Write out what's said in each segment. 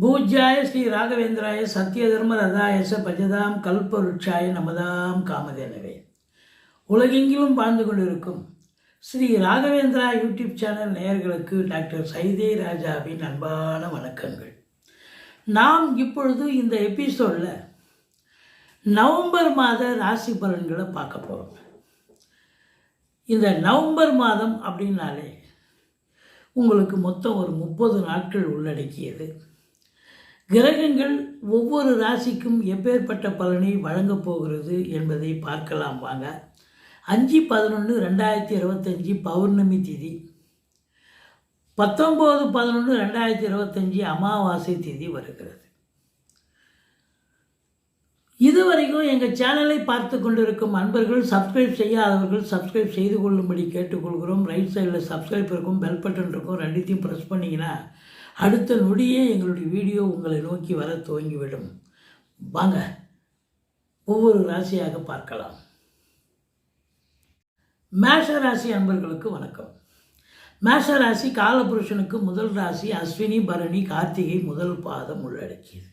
பூஜ்யாய ஸ்ரீ ராகவேந்திராய சத்திய தர்ம ரதாயச பஜதாம் கல்பருட்சாய நமதாம் காமதேனவே. உலகெங்கிலும் வாழ்ந்து கொண்டிருக்கும் ஸ்ரீ ராகவேந்திரா யூடியூப் சேனல் நேயர்களுக்கு டாக்டர் சைதே ராஜாவின் அன்பான வணக்கங்கள். நாம் இப்பொழுது இந்த எபிசோடில் நவம்பர் மாத ராசி பலன்களை பார்க்க போகிறோம் இந்த நவம்பர் மாதம் அப்படின்னாலே உங்களுக்கு மொத்தம் ஒரு முப்பது நாட்கள் உள்ளடக்கியது. கிரகங்கள் ஒவ்வொரு ராசிக்கும் எப்பேற்பட்ட பலனை வழங்கப் போகிறது என்பதை பார்க்கலாம் வாங்க. அஞ்சு பதினொன்று ரெண்டாயிரத்தி இருபத்தஞ்சி பௌர்ணமி திதி. பத்தொம்போது பதினொன்று ரெண்டாயிரத்தி இருபத்தஞ்சி அமாவாசை திதி வருகிறது. இதுவரைக்கும் எங்கள் சேனலை பார்த்து கொண்டிருக்கும் அன்பர்கள் சப்ஸ்கிரைப் செய்யாதவர்கள் சப்ஸ்கிரைப் செய்து கொள்ளும்படி கேட்டுக்கொள்கிறோம். ரைட் சைடில் சப்ஸ்கிரைப் இருக்கும் பெல் பட்டன் இருக்கும். ரெண்டுத்தையும் ப்ரெஸ் பண்ணிங்கன்னா அடுத்த நொடியே எங்களுடைய வீடியோ உங்களை நோக்கி வர துவங்கிவிடும். வாங்க ஒவ்வொரு ராசியாக பார்க்கலாம். மேஷ ராசி அன்பர்களுக்கு வணக்கம். மேஷ ராசி காலபுருஷனுக்கு முதல் ராசி அஸ்வினி பரணி கார்த்திகை முதல் பாதம் உள்ளடக்கியது.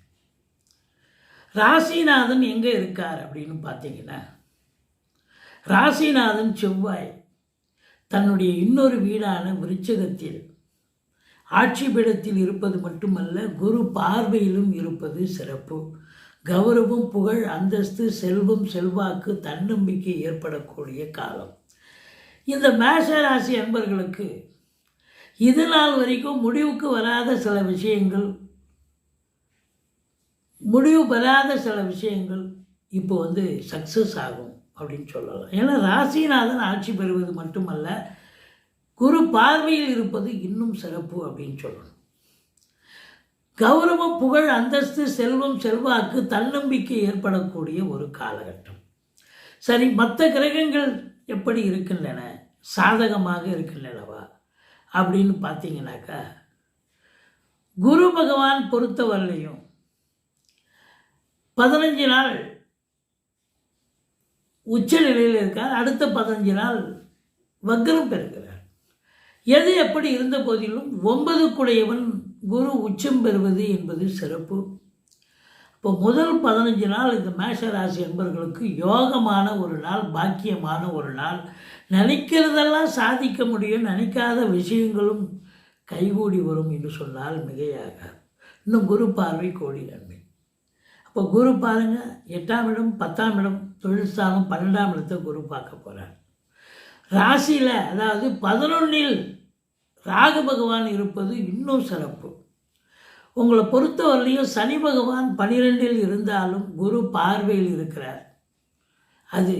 ராசிநாதன் எங்கே இருக்கார் அப்படின்னு பார்த்தீங்கன்னா ராசிநாதன் செவ்வாய் தன்னுடைய இன்னொரு வீடான விருச்சகத்தில் ஆட்சி பீடத்தில் இருப்பது மட்டுமல்ல குரு பார்வையிலும் இருப்பது சிறப்பு. கௌரவம் புகழ் அந்தஸ்து செல்வம் செல்வாக்கு தன்னம்பிக்கை ஏற்படக்கூடிய காலம். இந்த மேஷ ராசி அன்பர்களுக்கு இது நாள் வரைக்கும் முடிவுக்கு வராத சில விஷயங்கள் முடிவு பெறாத சில விஷயங்கள் இப்போ வந்து சக்ஸஸ் ஆகும் அப்படின்னு சொல்லலாம். ஏன்னா ராசிநாதன் ஆட்சி பெறுவது மட்டுமல்ல குரு பார்வையில் இருப்பது இன்னும் சிறப்பு அப்படின்னு சொல்லணும். கௌரவம் புகழ் அந்தஸ்து செல்வம் செல்வாக்கு தன்னம்பிக்கை ஏற்படக்கூடிய ஒரு காலகட்டம். சரி மற்ற கிரகங்கள் எப்படி இருக்கின்றன? சாதகமாக இருக்கின்றனவா? அப்படின்னு பார்த்தீங்கன்னாக்கா குரு பகவான் பொறுத்தவரையிலையும் பதினஞ்சு நாள் உச்ச நிலையில் இருக்கார். அடுத்த பதினஞ்சு நாள் வக்கரம் பெறுகிறார். எது எப்படி இருந்த போதிலும் ஒன்பதுக்குடையவன் குரு உச்சம் பெறுவது என்பது சிறப்பு. இப்போ முதல் பதினஞ்சு நாள் இந்த மேஷராசி என்பர்களுக்கு என்பவர்களுக்கு யோகமான ஒரு நாள் பாக்கியமான ஒரு நாள். நினைக்கிறதெல்லாம் சாதிக்க முடியும் நினைக்காத விஷயங்களும் கைகூடி வரும் என்று சொன்னால் மிகையாக இன்னும் குரு பார்வை கோடி நன்மை. அப்போ குரு பாருங்கள் எட்டாம் இடம் பத்தாம் இடம் தொழில் ஸ்தானம் பன்னெண்டாம் இடத்தை குரு பார்க்க போகிறார் ராசியில் அதாவது பதினொன்றில் ராகு பகவான் இருப்பது இன்னும் சிறப்பு. உங்களை பொறுத்தவரையிலையும் சனி பகவான் பனிரெண்டில் இருந்தாலும் குரு பார்வையில் இருக்கிறார். அது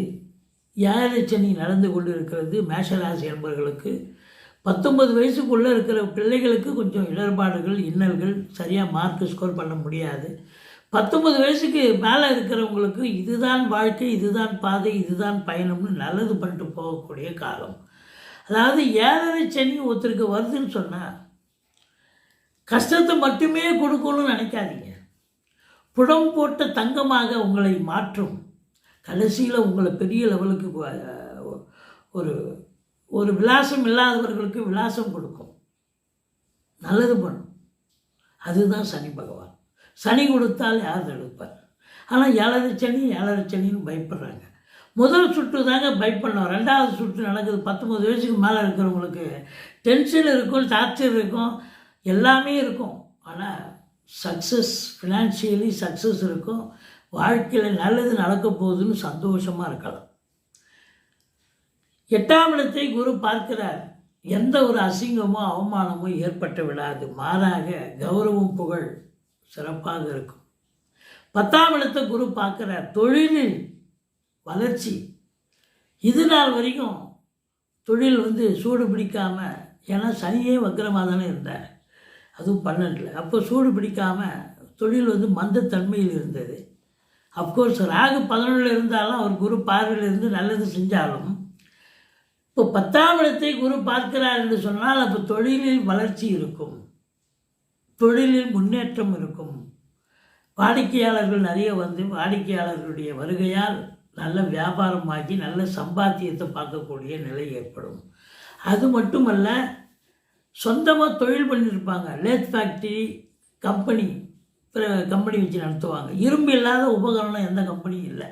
ஏழரை சனி நடந்து கொண்டு இருக்கிறது மேஷராசி என்பவர்களுக்கு பத்தொன்பது வயசுக்குள்ளே இருக்கிற பிள்ளைகளுக்கு கொஞ்சம் இடர்பாடுகள் இன்னல்கள் சரியாக மார்க் ஸ்கோர் பண்ண முடியாது. பத்தொன்பது வயசுக்கு மேலே இருக்கிறவங்களுக்கு இதுதான் வாழ்க்கை இதுதான் பாதை இதுதான் பயணம்னு நல்லது பண்ணிட்டு போகக்கூடிய காலம். அதாவது ஏழரை சனி ஒருத்தருக்கு வருதுன்னு சொன்னால் கஷ்டத்தை மட்டுமே கொடுக்கணும்னு நினைக்காதீங்க. புடம் போட்ட தங்கமாக உங்களை மாற்றும். கடைசியில் உங்களை பெரிய லெவலுக்கு ஒரு ஒரு விலாசம் இல்லாதவர்களுக்கு விலாசம் கொடுக்கும். நல்லது பண்ணும். அதுதான் சனி பகவான். சனி கொடுத்தால் யார் தடுப்பார்? ஆனால் ஏழரை சனி ஏழரை சனின்னு பயப்படுறாங்க. முதல் சுற்று தாங்க பயப்படணும். ரெண்டாவது சுற்று நடக்குது. பத்தொம்பது வயசுக்கு மேலே இருக்கிறவங்களுக்கு டென்ஷன் இருக்கும் டார்ச்சர் இருக்கும் எல்லாமே இருக்கும். ஆனால் சக்ஸஸ் ஃபினான்ஷியலி சக்ஸஸ் இருக்கும். வாழ்க்கையில் நல்லது நடக்க போகுதுன்னு சந்தோஷமாக இருக்கலாம். எட்டாம் இடத்தை குரு பார்க்கிறார். எந்த ஒரு அசிங்கமோ அவமானமோ ஏற்பட்டு விடாது. மாறாக கௌரவம் புகழ். சிறப்பாக இருக்கும். பத்தாம் இடத்தை குரு பார்க்குறார் தொழிலில் வளர்ச்சி. இது நாள் வரைக்கும் தொழில் வந்து சூடு பிடிக்காமல் ஏன்னா சனியே வக்கரமாக தானே இருந்தார். அதுவும் பன்னெண்டில். அப்போ சூடு பிடிக்காமல் தொழில் வந்து மந்தத்தன்மையில் இருந்தது. அஃப்கோர்ஸ் ராகு பதினொன்றில் இருந்தாலும் அவர் குரு பார்வையில் இருந்து நல்லது செஞ்சாலும் இப்போ பத்தாம் இடத்தை குரு பார்க்கிறார் என்று சொன்னால் அப்போ தொழிலில் வளர்ச்சி இருக்கும். தொழிலில் முன்னேற்றம் இருக்கும். வாடிக்கையாளர்கள் நிறைய வந்து வாடிக்கையாளர்களுடைய வருகையால் நல்ல வியாபாரமாகி நல்ல சம்பாத்தியத்தை பார்க்கக்கூடிய நிலை ஏற்படும். அது மட்டுமல்ல சொந்தமாக தொழில் பண்ணியிருப்பாங்க லேத் ஃபேக்ட்ரி கம்பெனி கம்பெனி வச்சு நடத்துவாங்க. இரும்பு இல்லாத உபகரணம் எந்த கம்பெனியும் இல்லை.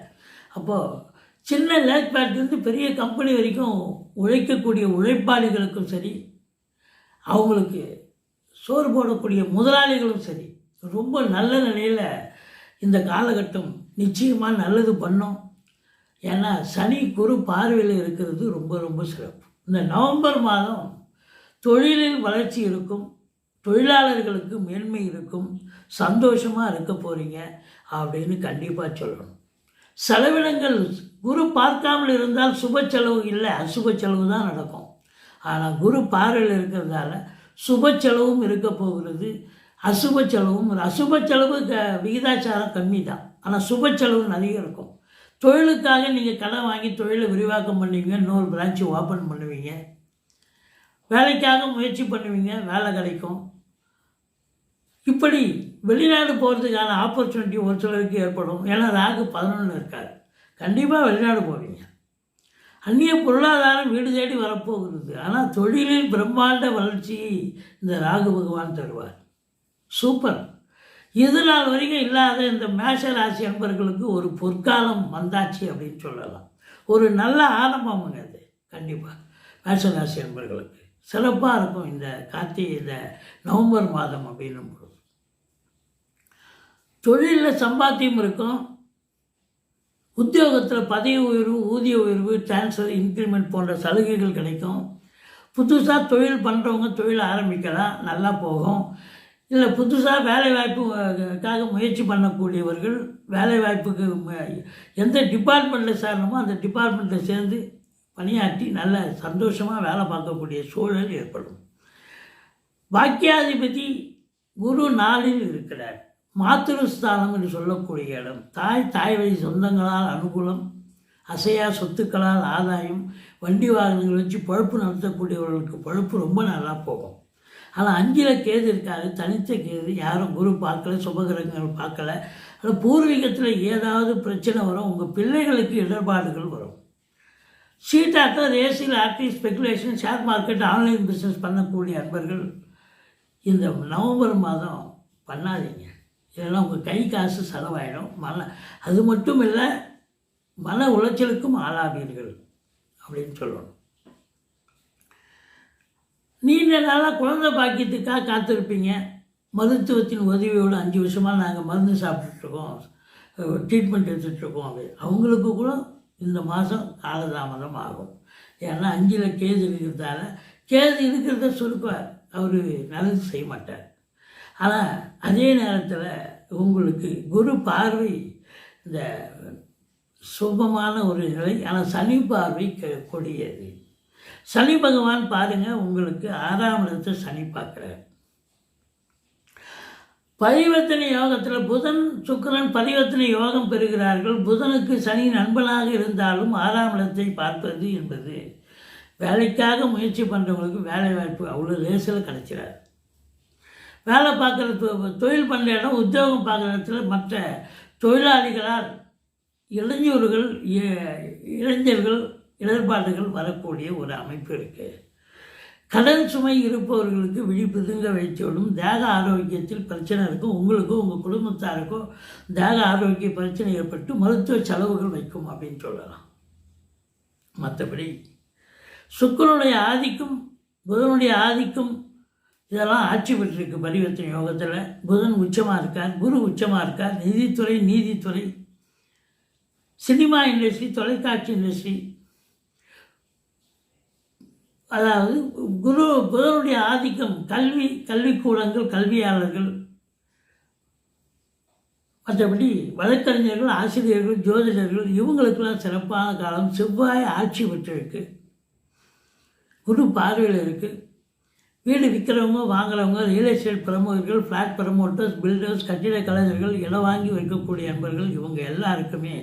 அப்போது சின்ன லேத் ஃபேக்ட்ரிலேருந்து பெரிய கம்பெனி வரைக்கும் உழைக்கக்கூடிய உழைப்பாளிகளுக்கும் சரி அவங்களுக்கு சோறு போடக்கூடிய முதலாளிகளும் சரி ரொம்ப நல்ல நிலையில் இந்த காலகட்டம் நிச்சயமாக நல்லது பண்ணும். ஏன்னா சனி குரு பார்வையில் இருக்கிறது ரொம்ப ரொம்ப சிறப்பு. இந்த நவம்பர் மாதம் தொழிலில் வளர்ச்சி இருக்கும் தொழிலாளர்களுக்கு மேன்மை இருக்கும் சந்தோஷமாக இருக்க போகிறீங்க அப்படின்னு கண்டிப்பாக சொல்லணும். செலவினங்கள் குரு பார்க்காமல் இருந்தால் சுப செலவு இல்லை அசுப செலவு தான் நடக்கும். ஆனால் குரு பார்வையில் இருக்கிறதால சுப செலவும் இருக்க போகிறது. அசுப செலவும் அசுப செலவு க விகிதாச்சாரம் கம்மி தான் ஆனால் சுப செலவு நிறைய இருக்கும். தொழிலுக்காக நீங்கள் கடன் வாங்கி தொழிலை விரிவாக்கம் பண்ணுவீங்க இன்னொரு பிரான்ச்சு ஓப்பன் பண்ணுவீங்க. வேலைக்காக முயற்சி பண்ணுவீங்க வேலை கிடைக்கும். இப்படி வெளிநாடு போகிறதுக்கான ஆப்பர்ச்சுனிட்டி ஒரு சிலருக்கு ஏற்படும். ஏன்னா ராகு பதினொன்று இருக்கார். கண்டிப்பாக வெளிநாடு போவீங்க. அந்நிய பொருளாதாரம் வீடு தேடி வரப்போகிறது. ஆனால் தொழிலில் பிரம்மாண்ட வளர்ச்சியை இந்த ராகு பகவான் தருவார். சூப்பர். இது நாள் வரைக்கும் இல்லாத இந்த மேஷ ராசி அன்பர்களுக்கு ஒரு பொற்காலம் வந்தாச்சு அப்படின்னு சொல்லலாம். ஒரு நல்ல ஆரம்பமுங்க அது. கண்டிப்பாக மேஷ ராசி அன்பர்களுக்கு. சிறப்பாக இருக்கும் இந்த கார்த்திகை இந்த நவம்பர் மாதம் அப்படின்னும் பொழுது. தொழிலில் சம்பாத்தியம் இருக்கும். உத்தியோகத்தில் பதவி உயர்வு ஊதிய உயர்வு டிரான்ஸ்ஃபர் இன்க்ரிமெண்ட் போன்ற சலுகைகள் கிடைக்கும். புதுசாக தொழில் பண்ணுறவங்க தொழில் ஆரம்பிக்கலாம் நல்லா போகும். இல்லை புதுசாக வேலைவாய்ப்புக்காக முயற்சி பண்ணக்கூடியவர்கள் வேலைவாய்ப்புக்கு எந்த டிபார்ட்மெண்ட்டில் சேரணுமோ அந்த டிபார்ட்மெண்ட்டில் சேர்ந்து பணியாற்றி நல்ல சந்தோஷமாக வேலை பார்க்கக்கூடிய சூழல் ஏற்படும். பாக்கியாதிபதி குரு நாளில் இருக்கிறார். மாத்திருஸ்தானம் என்று சொல்லக்கூடிய இடம். தாய் தாய் வழி சொந்தங்களால் அனுகூலம் அசையா சொத்துக்களால் ஆதாயம் வண்டி வாகனங்கள் வச்சு பழுப்பு நடத்தக்கூடியவர்களுக்கு பழுப்பு ரொம்ப நல்லா போகும். ஆனால் அஞ்சில் கேது இருக்காது தனித்த கேது யாரும் குரு பார்க்கல சுபகிரகங்கள் பார்க்கல. ஆனால் பூர்வீகத்தில் ஏதாவது பிரச்சனை வரும் உங்கள் பிள்ளைகளுக்கு இடர்பாடுகள் வரும். சீட்டாட்டம் ரேசில் RT speculation share market online business பண்ணக்கூடிய அன்பர்கள் இந்த நவம்பர் மாதம் பண்ணாதீங்க. இல்லைன்னா உங்கள் கை காசு செலவாயிடும். மன அது மட்டும் இல்லை மன உளைச்சலுக்கும் ஆளாவீர்கள் அப்படின்னு சொல்லணும். நீண்ட நாளாக குழந்தை பாக்கியத்துக்காக காத்திருப்பீங்க. மருத்துவத்தின் உதவியோடு அஞ்சு வருஷமாக நாங்கள் மருந்து சாப்பிட்டுட்ருக்கோம் ட்ரீட்மெண்ட் எடுத்துகிட்ருக்கோம் அப்படி அவங்களுக்கு கூட இந்த மாதம் காலதாமதம் ஆகும். ஏன்னா அஞ்சில் கேது இருக்கிறதால கேது இருக்கிறத சுருக்குவார். அவர் நல்லது செய்ய மாட்டார். ஆனால் அதே நேரத்தில் உங்களுக்கு குரு பார்வை இந்த சுபமான ஒரு நிலை ஆனால் சனி பார்வை க- கொடியது. சனி பகவான் பாருங்கள் உங்களுக்கு ஆறாம் இடத்தை சனி பார்க்குறார். பரிவர்த்தனை யோகத்தில் புதன் சுக்கரன் பரிவர்த்தனை யோகம் பெறுகிறார்கள். புதனுக்கு சனி நண்பனாக இருந்தாலும் ஆறாம் இடத்தை பார்ப்பது என்பது வேலைக்காக முயற்சி பண்ணுறவங்களுக்கு வேலை வாய்ப்பு அவ்வளோ லேசில் கிடைச்சிடாது. வேலை பார்க்குற தொழில் பண்ணுற இடம் உத்தியோகம் பார்க்குற இடத்துல மற்ற தொழிலாளிகளால் இளைஞர்கள் இ- இளைஞர்கள் இடர்பாடுகள் வரக்கூடிய ஒரு அமைப்பு இருக்குது கடன் சுமை இருப்பவர்களுக்கு விழிப்புதுங்க வைத்தோடும் தேக ஆரோக்கியத்தில் பிரச்சனை இருக்கும் உங்களுக்கும் உங்கள் குடும்பத்தாருக்கும் தேக ஆரோக்கிய பிரச்சனை ஏற்பட்டு மருத்துவ செலவுகள் வைக்கும் அப்படின்னு சொல்லலாம். மற்றபடி சுக்கரனுடைய ஆதிக்கம் புதனுடைய ஆதிக்கம் இதெல்லாம் ஆட்சி பெற்றிருக்கு பரிவர்த்தனை யோகத்தில். புதன் உச்சமாக இருக்கார் குரு உச்சமாக இருக்கார் நிதித்துறை நீதித்துறை. சினிமா இண்டஸ்ட்ரி தொலைக்காட்சி இண்டஸ்ட்ரி அதாவது குரு புதனுடைய ஆதிக்கம் கல்வி கல்விக்கூடங்கள் கல்வியாளர்கள். மற்றபடி வழக்கறிஞர்கள் ஆசிரியர்கள் ஜோதிடர்கள் இவங்களுக்கெல்லாம் சிறப்பான காலம் செவ்வாய் ஆட்சி பெற்றிருக்கு. குரு பார்வையில் இருக்குது வீடு விற்கிறவங்க வாங்குறவங்க ரியல் எஸ்டேட் பிரமுகர்கள் ஃப்ளாட் ப்ரமோட்டர்ஸ் பில்டர்ஸ் கட்டிட கலைஞர்கள் இடம் வாங்கி வைக்கக்கூடிய நண்பர்கள் இவங்க எல்லாருக்குமே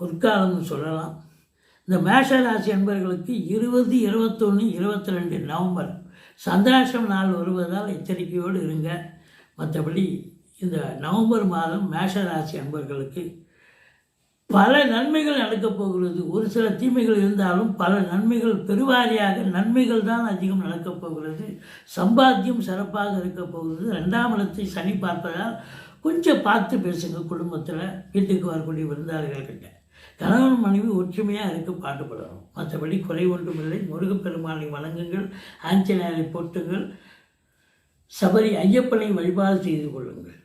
பொற்காலம்னு சொல்லலாம். இந்த மேஷ ராசி அன்பர்களுக்கு இருபது இருபத்தொன்று இருபத்தி ரெண்டு நவம்பர் சந்திராசம் நாள் வருவதால் எச்சரிக்கையோடு இருங்க. மற்றபடி இந்த நவம்பர் மாதம் மேஷ ராசி அன்பர்களுக்கு பல நன்மைகள் நடக்கப் போகிறது. ஒரு சில தீமைகள் இருந்தாலும் பல நன்மைகள் பெருவாரியாக நன்மைகள் தான் அதிகம் நடக்கப் போகிறது. சம்பாத்தியம் சிறப்பாக இருக்கப் போகிறது. ரெண்டாம் இடத்தை சனி பார்ப்பதால் கொஞ்சம் பார்த்து பேசுங்க குடும்பத்தில். வீட்டுக்கு வரக்கூடிய விருந்தாளிகள்கிட்ட கணவன் மனைவி ஒற்றுமையாக இருக்க பாடுபடணும் மற்றபடி குறை ஒன்றுமில்லை. முருகப்பெருமானை வணங்குங்கள். ஆஞ்சநேயரை போட்டுங்கள் சபரி ஐயப்பனை வழிபாடு செய்து கொள்ளுங்கள்.